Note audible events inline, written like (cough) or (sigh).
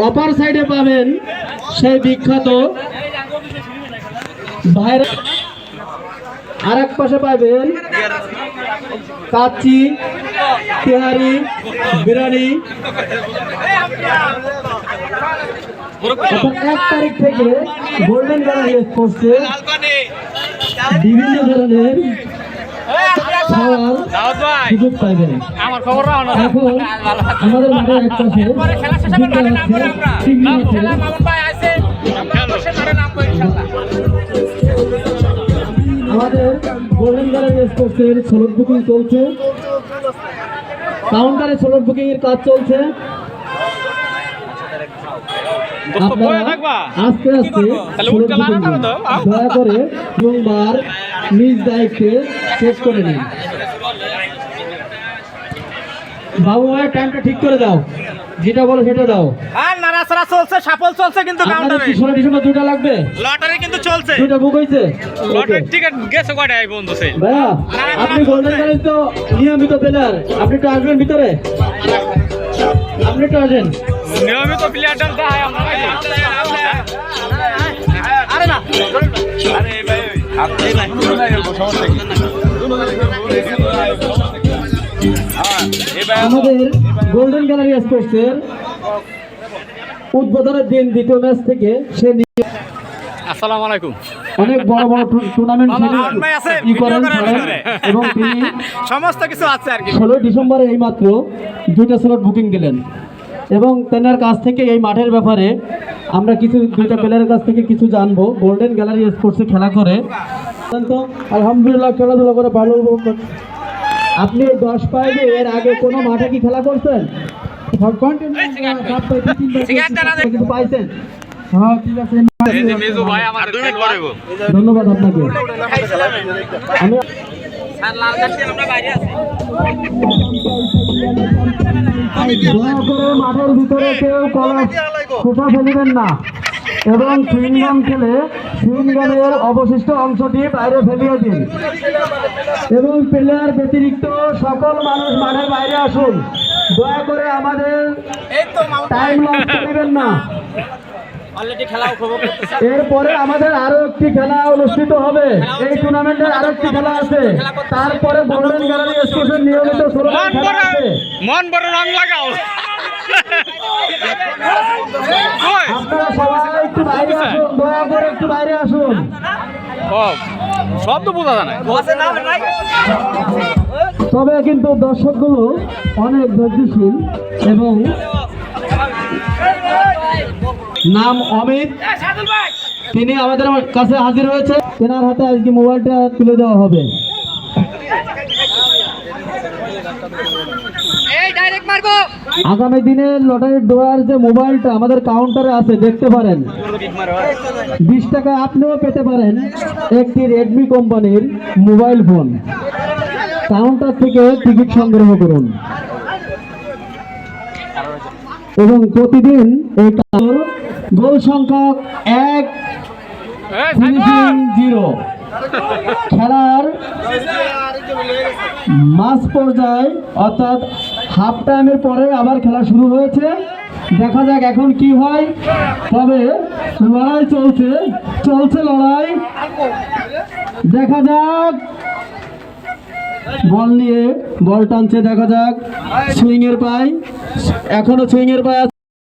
অপার সাইডে পাবেন সেই বিখ্যাত আর এক পাশে পাবেন কাচ্চি তেহারি বিরিয়ানি এক তারিখ থেকে গোল্ডেন গ্যালারি করছে বিভিন্ন ধরনের খাওয়ার সুযোগ পাইবেন আমার খবর রাখো এখন আমাদের এক পাশে গোল্ডেন স্লট বুকিং চলছে কাউন্টারে স্লট বুকিং এর কাজ চলছে আপনারা আস্তে আস্তে booking করো। নিজ দায়িত্বে শেষ করে নিন। বাবু ভাই টাইমটা ঠিক করে দাও। যেটা বলো সেটা দাও। আর নাড়াচাড়া চলছে সাফল চলছে কিন্তু কাউন্টারে কি ষোলো ডিসেম্বর দুটা লাগবে? লটারি কিন্তু চলছে। দুটা বুক হয়েছে। লটারি টিকিট গেছে কয়টা এই বন্ধু সে ভাইয়া আপনি গোল্ডেন গ্যালারি তো নিয়মিত প্লেয়ার আপনি তো আসবেন ভিতরে? আপনি তো আসেন। নিয়মিত প্লেয়ার আমরা। আরে না আরে ভাই আমাদের গোল্ডেন গ্যালারি স্পোর্টসের উদ্বোধনের দিন দ্বিতীয় ম্যাচ থেকে সে নিয়ে আসসালামু আলাইকুম। অনেক বড় বড় টুর্নামেন্ট আছে, ই করেন ভিডিও করার ছাড়েন ভিতরে। এবং তিনি (laughs) সমস্ত কিছু আছে আর কি। ষোলোই ডিসেম্বরে এইমাত্র দুইটা স্লট বুকিং দিলেন। এবং তেনার কাছ থেকে এই মাঠের ব্যাপারে আমরা কিছু দুইটা প্লেয়ারের কাছ থেকে কিছু জানব। গোল্ডেন গ্যালারি স্পোর্টসে খেলা করে। আলহামদুলিল্লাহ খেলাধুলা করে ভালো উপভোগ করছি। আপনি দশ পাইবে এর আগে কোনো মাঠে কি খেলা করছেন? পাইছেন। হ্যাঁ ধন্যবাদ আপনাকে। আমি দয়া করে মাঠের ভিতরে কেউ কলা খোসা ফেলবেন না। এবং সুইংগাম খেলে সুইংগামের অবশিষ্ট অংশটি বাইরে ফেলিয়ে দিন। এবং প্লেয়ার ব্যতিরিক্ত সকল মানুষ মাঠের বাইরে আসুন। দয়া করে আমাদের টাইম লস করিবেন না। অলরেডি খেলা উপভোগ করতেছে এরপরে আমাদের আরও একটি খেলা অনুষ্ঠিত হবে। এই টুর্নামেন্টের আরও একটি খেলা আছে। তারপরে গোল্ডেন গ্যালারি স্পোর্টসের নিয়মিত মন বড় রং লাগাও। আপনারা সবাই একটু বাইরে আসুন দয়া করে একটু বাইরে আসুন। ও, বোঝা যায় না। তবে কিন্তু দর্শকগুলো অনেক ধৈর্যশীল এবং নাম অমিত। তিনি আমাদের কাছে হাজির হয়েছে। তেনার হাতে আজকে মোবাইলটা তুলে দেওয়া হবে। আগামী দিনে লটারির ডোয়ার যে মোবাইলটা আমাদের কাউন্টারে আছে দেখতে পারেন। বিশ টাকা আপনিও পেতে পারেন একটি রেডমি কোম্পানির মোবাইল ফোন। কাউন্টার থেকে টিকিট সংগ্রহ করুন। এবং প্রতিদিন এই কাউন্টার গোল সংখ্যা এক ফিনিশিং জিরো। খেলার মাঝ পর্যায়ে অর্থাৎ হাফ টাইমের পরে আবার খেলা শুরু হয়েছে। দেখা যাক এখন কি হয়। তবে লড়াই চলছে চলছে লড়াই। দেখা যাক। বল নিয়ে বল টানছে দেখা যাক। সুইং এর পায়। এখনও সুইং এর পায় আছে।